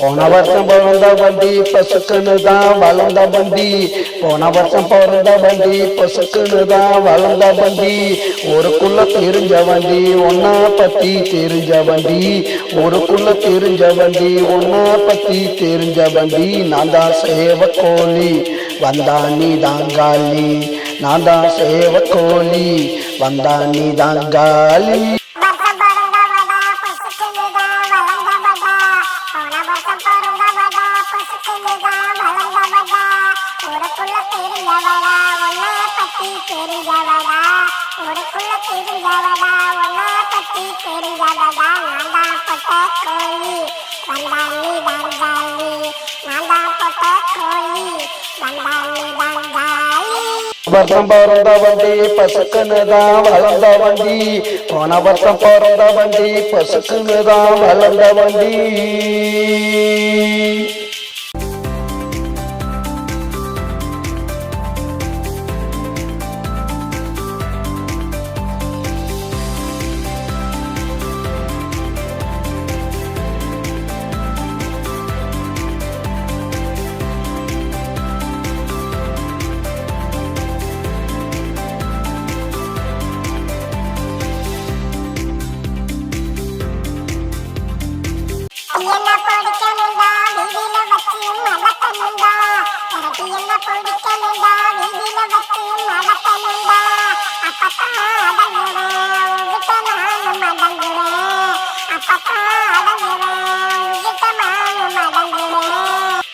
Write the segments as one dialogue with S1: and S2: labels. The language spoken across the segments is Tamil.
S1: போன வருஷம் பிறந்த வண்டி பசுக்குன்னு தான் வளர்ந்த வண்டி. போன வருஷம் பிறந்த வண்டி பசுக்குன்னு தான் வளர்ந்த வண்டி. ஊருக்குள்ள தெரிஞ்ச வண்டி ஒன்னா பத்தி தெரிஞ்ச வண்டி. ஊருக்குள்ள தெரிஞ்ச வண்டி ஒன்னா பத்தி தெரிஞ்ச வண்டி. நான் தான் சேவ கோழி வந்தா நீ தான் காலி நான் தான் சேவ கோழி வந்தா நீ தான் காலி
S2: தெரிஞ்சவடா உன்னை பத்தி தெரிஞ்சவடா ஊருக்குள்ள தெரிஞ்சவடா உன்னை பத்தி தெரிஞ்சவடா நான் தான் பொட்ட கோழி தான் நான் தான் பொட்ட கோழி தான்
S1: வருஷம் பிறந்த வண்டி பசுக்குன்னு தான் வளர்ந்த வண்டி. போன வருஷம் பிறந்த வண்டி பசுக்குன்னு தான் வளர்ந்த வண்டி.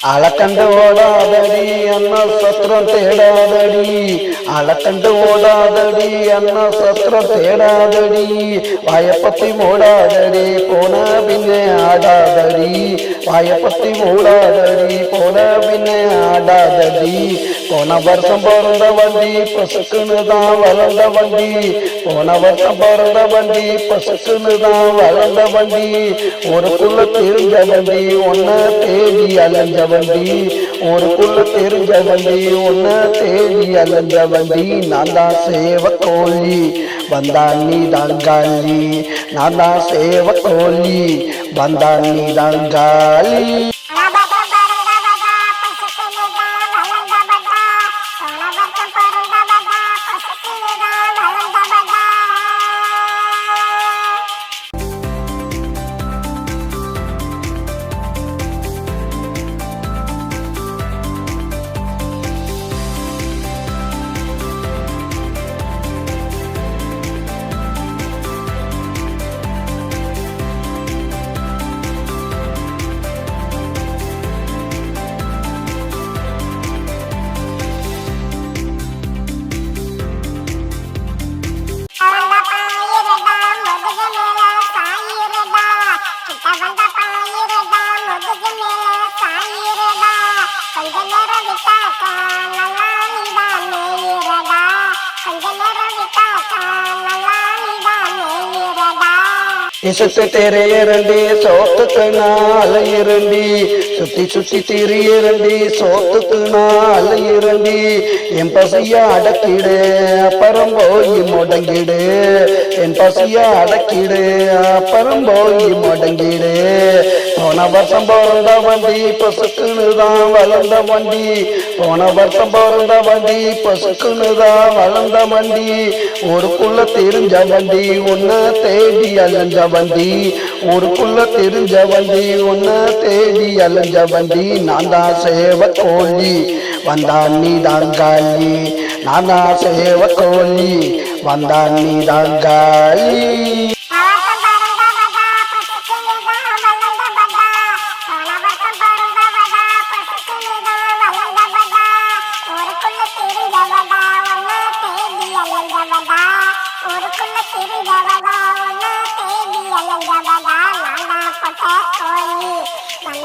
S2: அடங்குறேன்
S1: அலக்கண்டு ஓடாதடி அண்ணா சத்திரம் தேடாதடி அலக்கண்டு ஓடாதடி அண்ணா சத்திரம் தேடாதடி வாயப்பத்தி மூடாதடி போன பின்னே ஆடாதடி வாயப்பத்தி மூடாதடி போன பின்னே ஆடாதடி போன வருஷம் பிறந்த வண்டி பசுக்குன்னு தான் வளர்ந்த வண்டி போன வருஷம் பிறந்த வண்டி பசுக்குன்னு தான் வளர்ந்த வண்டி ஒருக்குள்ள தெரிஞ்ச வண்டி ஒன்ன தேடி அலைஞ்ச வண்டி ஒருக்குள்ள தெரிஞ்ச வண்டி ஒன்ன தேடி அலைஞ்ச வண்டி நான் தான் சேவ கோழி. வந்தா நீ தான் காலி நான் தான் சேவ கோழி. வந்தா நீ தான் காலி. இசுத்து தெரியரண்டி சோத்துக்கு நாள் இரண்டி. சுத்தி சுத்தி திரியரண்டி சோத்துக்கு நாள் இரண்டி என் பசிய அடக்கிடு அப்புறம் போய் முடங்கிடு. என் பசிய அடக்கிடு அப்புறம் போய் முடங்கிடு. போன வருஷம் பிறந்த வண்டி பசுக்குன்னு தான் வளர்ந்த வண்டி. போன வருஷம் பிறந்த வண்டி பசுக்குன்னு தான் வளர்ந்த வண்டி. ஒரு குள்ள தெரிஞ்ச வண்டி ஒன்ன தேடி அலைஞ்ச வண்டி. ஊருக்குள்ள தெரிஞ்ச வண்டி ஒன்ன தேடி அலைஞ்ச வண்டி நான் தான் சேவ கோழி. வந்தான் நீ தான் காலி நான் தான் சேவ கோழி. வந்தான் நீ தான் காலி ஊருக்குள்ள தெரிஞ்சவதா ஒன்னு தேடி அலைஞ்சவா Hot on you.